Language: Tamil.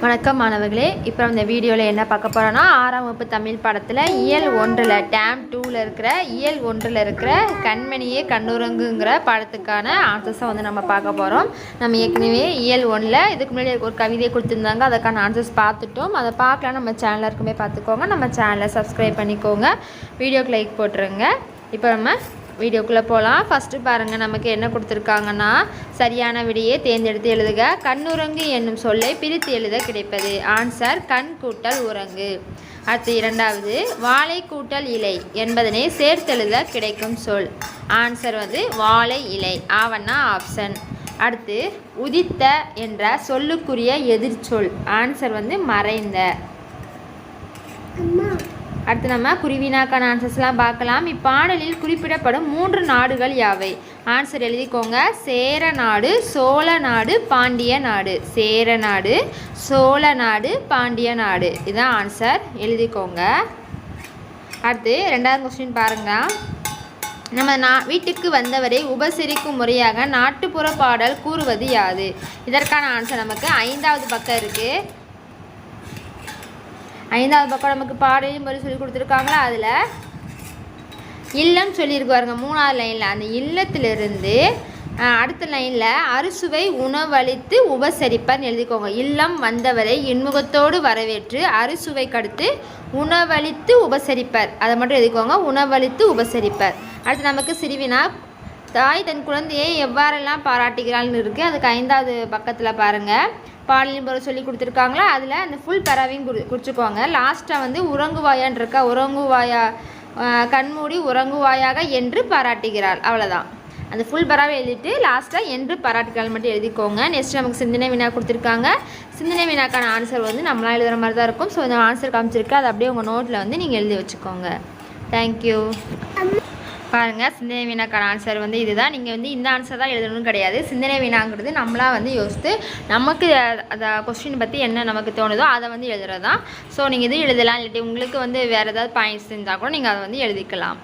வணக்கம் மாணவர்களே. இப்போ இந்த வீடியோவில் என்ன பார்க்க போகிறோன்னா ஆறாம் வகுப்பு தமிழ் பாடத்தில் இயல் ஒன்றில் டேம் டூவில் இருக்கிற இயல் ஒன்றில் இருக்கிற கண்மணியே கண்ணுரங்குங்கிற பாடத்துக்கான ஆன்சர்ஸை வந்து நம்ம பார்க்க போகிறோம் நம்ம ஏற்கனவே இயல் ஒன்றில் இதுக்கு முன்னாடி ஒரு கவிதையை கொடுத்துருந்தாங்க. அதுக்கான ஆன்சர்ஸ் பார்த்துட்டோம். அதை பார்க்கலாம். நம்ம சேனலில் இருக்குமே பார்த்துக்கோங்க. நம்ம சேனலை சப்ஸ்கிரைப் பண்ணிக்கோங்க. வீடியோக்கு லைக் போட்டுருங்க. இப்போ நம்ம வீடியோக்குள்ளே போகலாம் ஃபஸ்ட்டு பாருங்கள் நமக்கு என்ன கொடுத்துருக்காங்கன்னா சரியான விடையை தேர்ந்தெடுத்து எழுதுக. கண்ணுரங்கு என்னும் சொல்லை பிரித்து எழுத கிடைப்பது. ஆன்சர் கண் கூட்டல் உறங்கு. அடுத்து இரண்டாவது வாழை கூட்டல் இலை என்பதனை சேர்த்தெழுத கிடைக்கும் சொல். ஆன்சர் வந்து வாழை இலை. ஆவண்ணா ஆப்ஷன் அடுத்து உதித்த என்ற சொல்லுக்குரிய எதிர்ச்சொல். ஆன்சர் வந்து மறைந்த. அடுத்து நம்ம குருவினாக்கான ஆன்சர்ஸ்லாம் பார்க்கலாம். இப்பாடலில் குறிப்பிடப்படும் மூன்று நாடுகள் யாவை? ஆன்சர் எழுதிக்கோங்க. சேர நாடு சோழ நாடு பாண்டிய நாடு. சேர நாடு சோழ நாடு பாண்டிய நாடு. இதுதான் ஆன்சர் எழுதிக்கோங்க. அடுத்து ரெண்டாவது கொஸ்டின் பாருங்க. நம்ம நா வீட்டுக்கு வந்தவரை உபசரிக்கும் முறையாக நாட்டுப்புற பாடல் கூறுவது யாது? இதற்கான ஆன்சர் நமக்கு ஐந்தாவது பக்கம் இருக்குது ஐந்தாவது பக்கம் நமக்கு பாடலையும் போய் சொல்லி கொடுத்துருக்காங்களா அதில்? இல்லம் சொல்லியிருக்காருங்க மூணாவது லைனில் அந்த இல்லத்திலிருந்து அடுத்த லைனில் அறுசுவை உணவளித்து உபசரிப்பர்னு எழுதிக்கோங்க. இல்லம் வந்தவரை இன்முகத்தோடு வரவேற்று அறுசுவை கடுத்து உணவளித்து உபசரிப்பர். அதை மட்டும் எழுதிக்கோங்க உணவளித்து உபசரிப்பர். அடுத்து நமக்கு சிறுவினா தாய் தன் குழந்தையை எவ்வாறெல்லாம் பாராட்டுகிறாள்னு இருக்குது அதுக்கு ஐந்தாவது பக்கத்தில் பாருங்கள் பாடலின் பொருள் சொல்லி கொடுத்துருக்காங்களா? அதில் அந்த ஃபுல் பறவையும் குறி குறிச்சிக்கோங்க லாஸ்ட்டாக வந்து உறங்குவாயான் இருக்கா? உறங்குவாயா கண்மூடி உறங்குவாயாக என்று பாராட்டுகிறாள். அவ்வளோதான் அந்த ஃபுல் பறவை எழுதிட்டு லாஸ்ட்டாக என்று பாராட்டுகிறாள் மட்டும் எழுதிக்கோங்க. நெக்ஸ்ட் நமக்கு சிந்தனை வினா கொடுத்துருக்காங்க. சிந்தனை வினாக்கான ஆன்சர் வந்து நம்மளாம் எழுதுகிற மாதிரி தான் இருக்கும். ஸோ இந்த ஆன்சர் காமிச்சிருக்கு. அதை அப்படியே உங்கள் நோட்டில் வந்து நீங்கள் எழுதி வச்சுக்கோங்க. தேங்க்யூ பாருங்கள் சிந்தனை வினாக்கான ஆன்சர் வந்து இதுதான். நீங்கள் வந்து இந்த ஆன்சர் தான் எழுதணும்னு கிடையாது. சிந்தனை வினாங்கிறது நம்மளா வந்து யோசித்து நமக்கு அந்த கொஸ்டின் பற்றி என்ன நமக்கு தோணுதோ அதை வந்து எழுதுறது தான் ஸோ நீங்கள் இது எழுதலாம். இல்லாட்டி உங்களுக்கு வந்து வேறு ஏதாவது பாயிண்ட்ஸ் இருந்தால் கூட நீங்கள் அதை வந்து எழுதிக்கலாம்.